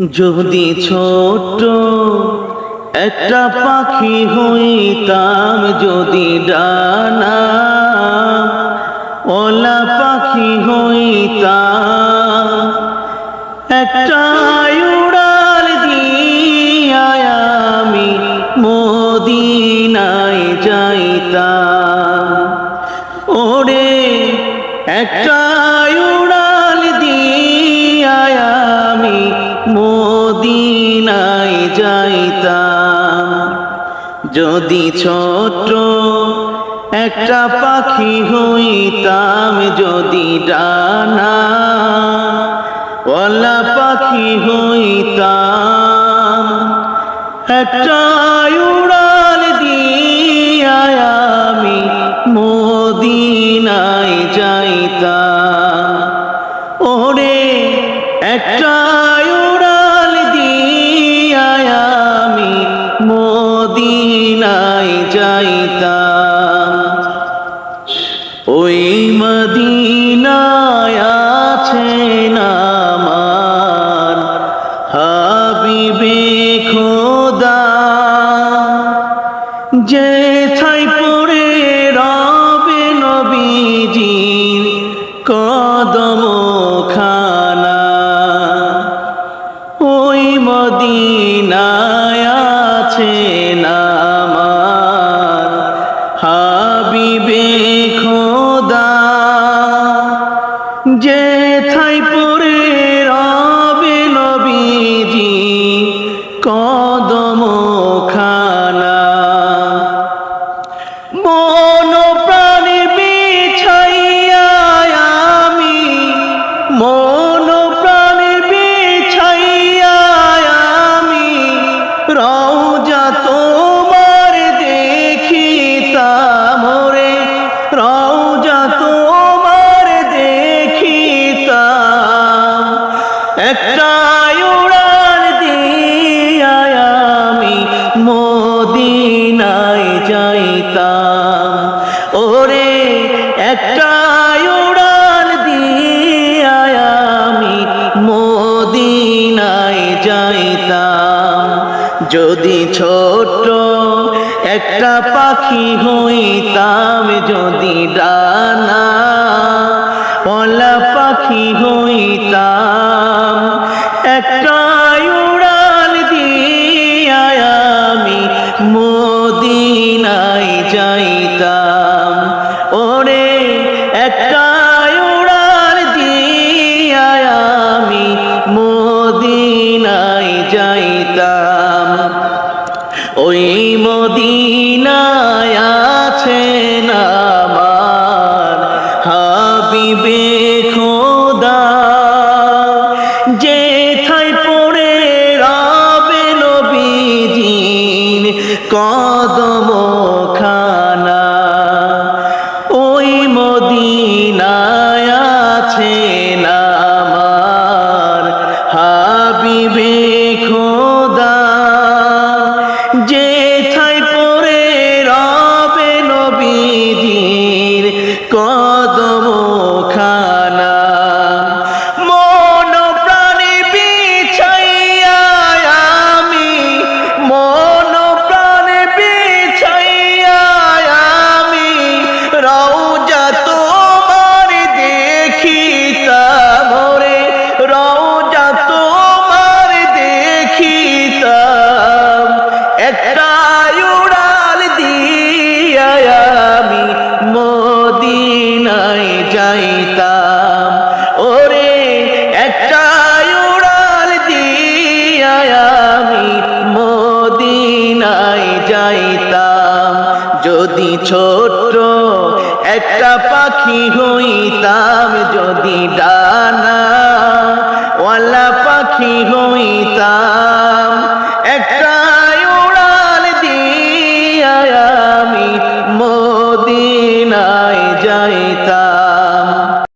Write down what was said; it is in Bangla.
যদি ছোট একটা পাখি হইতাম যদি ডানা ওলা পাখি হইতাম একটা যদি ছোট একটা পাখি হইতাম, যদি ডানা ওলা পাখি হইতাম, একটা উড়াল দিয়া আমি মদিনায় যাইতাম। ওরে, একটা মদিনায় আছেন আমার হাবিবে খোদা। যে ছাই পড়ে রবে নবীজির কদম খানা ওই মদিনায় আছেন আমার হাবিবে রওজা তোমার দেখিতাম রে। রওজা তোমার দেখিতাম। একটা উড়ান দিয়া আমি মদিনায় যাইতাম। ওরে একটা উড়ান দিয়া আমি মদিনায় যাইতাম। যদি ছোট একটা পাখি হইতাম যদি ডানা ওই কদম একটা পাখি হইতাম যদি ডানা ওয়ালা পাখি হইতাম